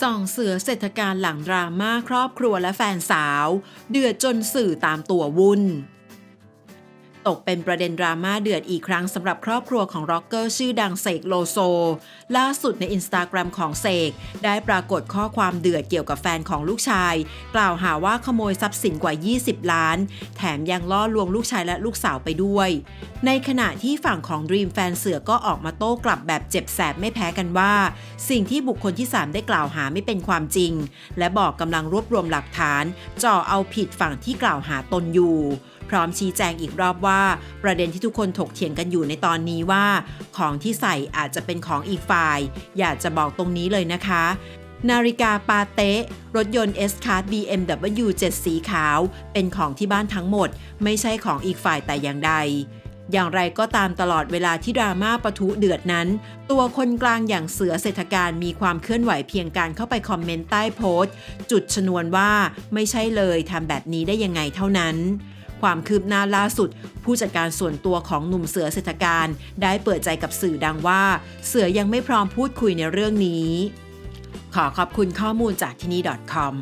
ส่องเสือเศรษฐการหลังดราม่าครอบครัวและแฟนสาว เดือดจนสื่อตามตัววุ่น ตกเป็นประเด็นดราม่าเดือดอีกครั้งสำหรับครอบครัวของร็อกเกอร์ชื่อดังเสกโลโซ ล่าสุดในอินสตาแกรมของเสกได้ปรากฏข้อความเดือดเกี่ยวกับแฟนของลูกชาย กล่าวหาว่าขโมยทรัพย์สินกว่า 20 ล้าน แถมยังล่อลวงลูกชายและลูกสาวไปด้วย ในขณะที่ฝั่งของดรีมแฟนเสือก็ออกมาโต้กลับแบบเจ็บแสบไม่แพ้กันว่า สิ่งที่บุคคลที่ 3 ได้กล่าวหาไม่เป็นความจริง และบอกกำลังรวบรวมหลักฐานจ่อเอาผิดฝั่งที่กล่าวหาตนอยู่ พร้อมชี้แจงอีกรอบว่า ประเด็นที่ทุกคนถกเถียงกันอยู่ในตอนนี้ว่า ของที่ใส่อาจจะเป็นของอีกฝ่าย อยากจะบอกตรงนี้เลยนะคะ นาฬิกาปาเต้รถยนต์ S Card BMW 7 สีขาว เป็นของที่บ้านทั้งหมด ไม่ใช่ของอีกฝ่ายแต่อย่างใดอย่างไรก็ตามตลอดเวลาที่ดราม่าปะทุเดือดนั้น ตัวคนกลางอย่างเสือเศรษฐการมีความเคลื่อนไหวเพียงการเข้าไปคอมเมนต์ใต้โพสต์ จุดชนวนว่าไม่ใช่เลยทำแบบนี้ได้ยังไงเท่านั้น ความคืบหน้าล่าสุด ผู้จัดการส่วนตัวของหนุ่มเสือเศรษฐการ ได้เปิดใจกับสื่อดังว่า เสือยังไม่พร้อมพูดคุยในเรื่องนี้ ขอขอบคุณข้อมูลจากที่นี่ .com